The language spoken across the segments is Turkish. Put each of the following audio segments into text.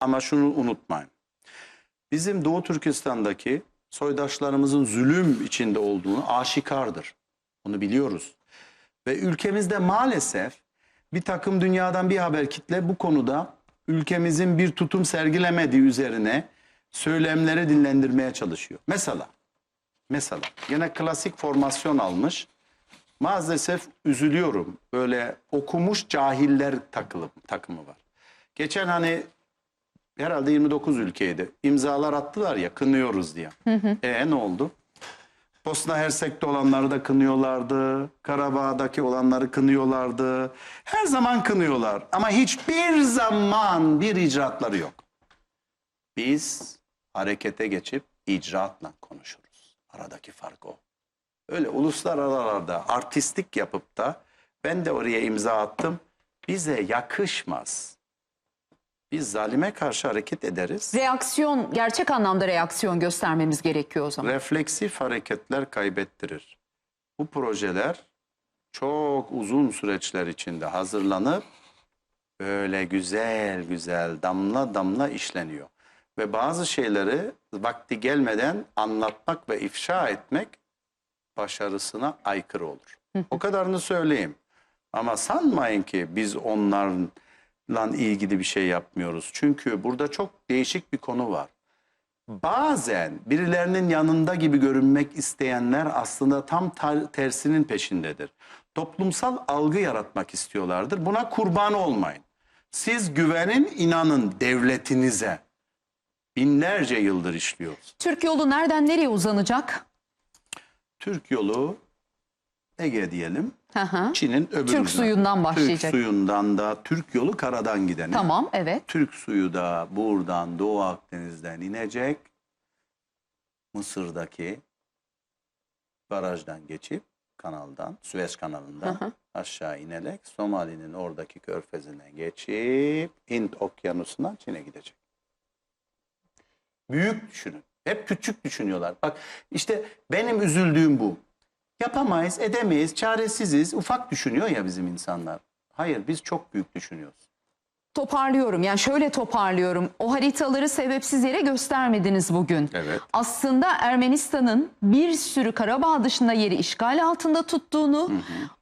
Ama şunu unutmayın. Bizim Doğu Türkistan'daki soydaşlarımızın zulüm içinde olduğunu aşikardır. Bunu biliyoruz. Ve ülkemizde maalesef bir takım dünyadan bir haber kitle bu konuda ülkemizin bir tutum sergilemediği üzerine söylemleri dinlendirmeye çalışıyor. Mesela, mesela yine klasik formasyon almış. Maalesef üzülüyorum. Böyle okumuş cahiller takılım, takımı var. Geçen hani herhalde 29 ülkeydi. İmzalar attılar ya kınıyoruz diye. E ne oldu? Bosna Hersek'te olanları da kınıyorlardı. Karabağ'daki olanları kınıyorlardı. Her zaman kınıyorlar ama hiçbir zaman bir icraatları yok. Biz harekete geçip icraatla konuşuruz. Aradaki fark o. Öyle uluslararası artistlik yapıp da ben de oraya imza attım. Bize yakışmaz. Biz zalime karşı hareket ederiz. Reaksiyon, gerçek anlamda reaksiyon göstermemiz gerekiyor o zaman. refleksif hareketler kaybettirir. Bu projeler çok uzun süreçler içinde hazırlanıp böyle güzel güzel damla damla işleniyor. Ve bazı şeyleri vakti gelmeden anlatmak ve ifşa etmek başarısına aykırı olur. O kadarını söyleyeyim. Ama sanmayın ki biz onlarla ilgili bir şey yapmıyoruz. Çünkü burada çok değişik bir konu var bazen birilerinin yanında gibi görünmek isteyenler aslında tam ter- tersinin peşindedir. Toplumsal algı yaratmak istiyorlardır. Buna kurban olmayın. Siz güvenin, inanın devletinize. Binlerce yıldır işliyoruz. Türk yolu nereden nereye uzanacak? Türk yolu Ege diyelim. Çin'in öbür Türk ucuna. suyundan başlayacak. Türk suyundan da Türk yolu karadan giden. Tamam, evet. Türk suyu da buradan Doğu Akdeniz'den inecek. Mısır'daki barajdan geçip kanaldan, Süveyş kanalından Hı hı. aşağı inerek Somali'nin oradaki körfezinden geçip Hint okyanusundan Çin'e gidecek. Büyük düşünün. Hep küçük düşünüyorlar. Bak işte benim üzüldüğüm bu. Yapamayız, edemeyiz, çaresiziz. Ufak düşünüyor ya bizim insanlar. Hayır biz çok büyük düşünüyoruz. Toparlıyorum. Yani şöyle toparlıyorum. O haritaları sebepsiz yere göstermediniz bugün. Evet. Aslında Ermenistan'ın bir sürü Karabağ dışında yeri işgal altında tuttuğunu,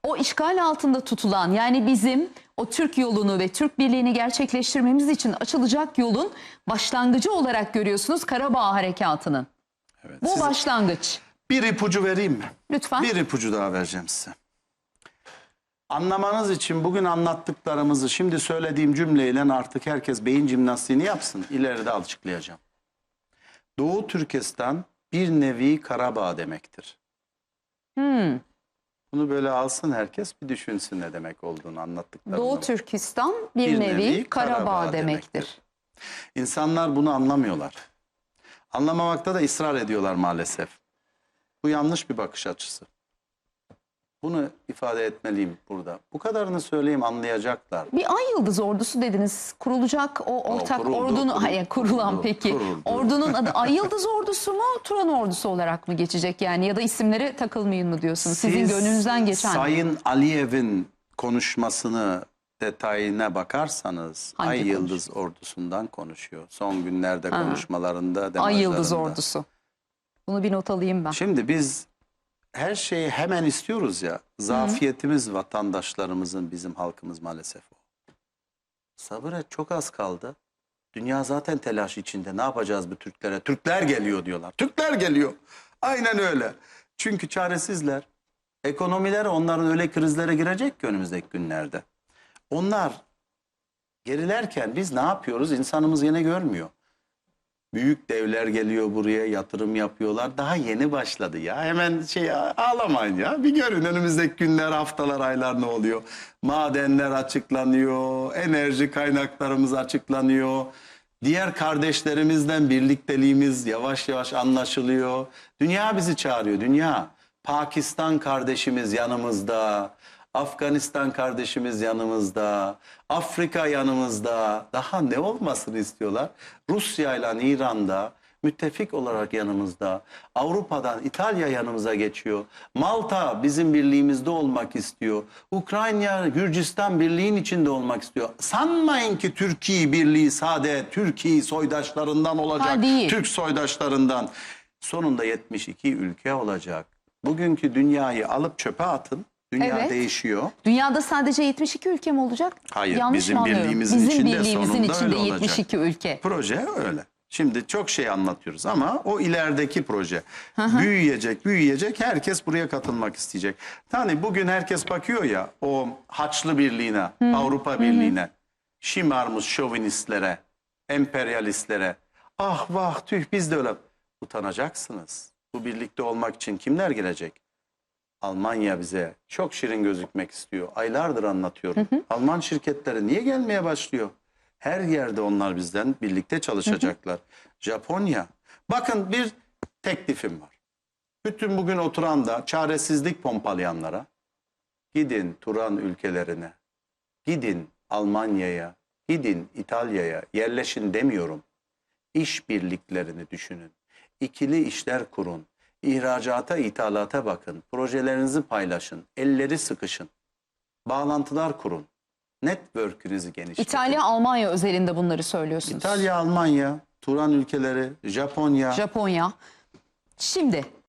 o işgal altında tutulan yani bizim o Türk yolunu ve Türk birliğini gerçekleştirmemiz için açılacak yolun başlangıcı olarak görüyorsunuz Karabağ harekatının. Evet. Bu Siz- başlangıç. Bir ipucu vereyim mi? Lütfen. Bir ipucu daha vereceğim size. Anlamanız için bugün anlattıklarımızı şimdi söylediğim cümleyle artık herkes beyin jimnastiğini yapsın. İleride açıklayacağım. Doğu Türkistan bir nevi Karabağ demektir. Hmm. Bunu böyle alsın herkes bir düşünsün ne demek olduğunu anlattıklarımı. Doğu Türkistan bir, nevi, Karabağ, demektir. İnsanlar bunu anlamıyorlar. Anlamamakta da ısrar ediyorlar maalesef. Bu yanlış bir bakış açısı. Bunu ifade etmeliyim burada. Bu kadarını söyleyeyim anlayacaklar. Bir Ay Yıldız Ordusu dediniz. Kurulacak o ortak kuruldu, ordunun kuruldu, hayır kurulan kuruldu, peki. kuruldu. Ordunun adı Ay Yıldız Ordusu mu, Turan Ordusu olarak mı geçecek yani ya da isimlere takılmayın mı diyorsunuz? Sizin Siz gönlünüzden geçen. Sayın Aliyev'in konuşmasını detayına bakarsanız Hangi Ay konuş- Yıldız ordusundan konuşuyor. Son günlerde Ha. konuşmalarında, Ay Yıldız. Ordusu. Bunu bir not alayım ben. Şimdi biz her şeyi hemen istiyoruz ya. Zafiyetimiz vatandaşlarımızın, bizim halkımız maalesef o. Sabır et çok az kaldı. Dünya zaten telaş içinde. Ne yapacağız bu Türklere? Türkler geliyor diyorlar. Türkler geliyor. Aynen öyle. Çünkü çaresizler. Ekonomiler onların öyle krizlere girecek ki önümüzdeki günlerde. Onlar gerilerken biz ne yapıyoruz? İnsanımız yine görmüyor. Büyük devler geliyor buraya yatırım yapıyorlar. Daha yeni başladı ya. Hemen şey ağlamayın ya. Bir görün önümüzdeki günler, haftalar, aylar ne oluyor? Madenler açıklanıyor. Enerji kaynaklarımız açıklanıyor. Diğer kardeşlerimizden birlikteliğimiz yavaş yavaş anlaşılıyor. Dünya bizi çağırıyor. Dünya. Pakistan kardeşimiz yanımızda. Afganistan kardeşimiz yanımızda, Afrika yanımızda. Daha ne olmasını istiyorlar? Rusya ile İran'da müttefik olarak yanımızda. Avrupa'dan İtalya yanımıza geçiyor. Malta bizim birliğimizde olmak istiyor. Ukrayna, Gürcistan birliğin içinde olmak istiyor. Sanmayın ki Türkiye birliği sade Türkiye soydaşlarından olacak. Ha, değil. Türk soydaşlarından. Sonunda 72 ülke olacak. Bugünkü dünyayı alıp çöpe atın. Dünya Evet. değişiyor. Dünyada sadece 72 ülke mi olacak? Hayır, Yanlış bizim mı anlıyorum? birliğimizin bizim içinde birliğimizin sonunda içinde öyle olacak. 72 ülke. Proje öyle. Şimdi çok şey anlatıyoruz ama o ilerideki proje. Büyüyecek, büyüyecek. Herkes buraya katılmak isteyecek. Hani bugün herkes bakıyor ya o Haçlı Birliği'ne, Avrupa Birliği'ne, şımarmış şovinistlere, emperyalistlere. Ah vah tüh biz de öyle. Utanacaksınız. Bu birlikte olmak için kimler gelecek? Almanya bize çok şirin gözükmek istiyor. Aylardır anlatıyorum. Alman şirketleri niye gelmeye başlıyor? Her yerde onlar bizden birlikte çalışacaklar. Japonya. Bakın bir teklifim var. Bütün bugün oturan da çaresizlik pompalayanlara gidin Turan ülkelerine, gidin Almanya'ya, gidin İtalya'ya yerleşin demiyorum. İş birliklerini düşünün. İkili işler kurun. İhracata, ithalata bakın. Projelerinizi paylaşın. Elleri sıkışın. Bağlantılar kurun. Network'ünüzü genişletin. İtalya, Almanya özelinde bunları söylüyorsunuz. İtalya, Almanya, Turan ülkeleri, Japonya. Japonya. Şimdi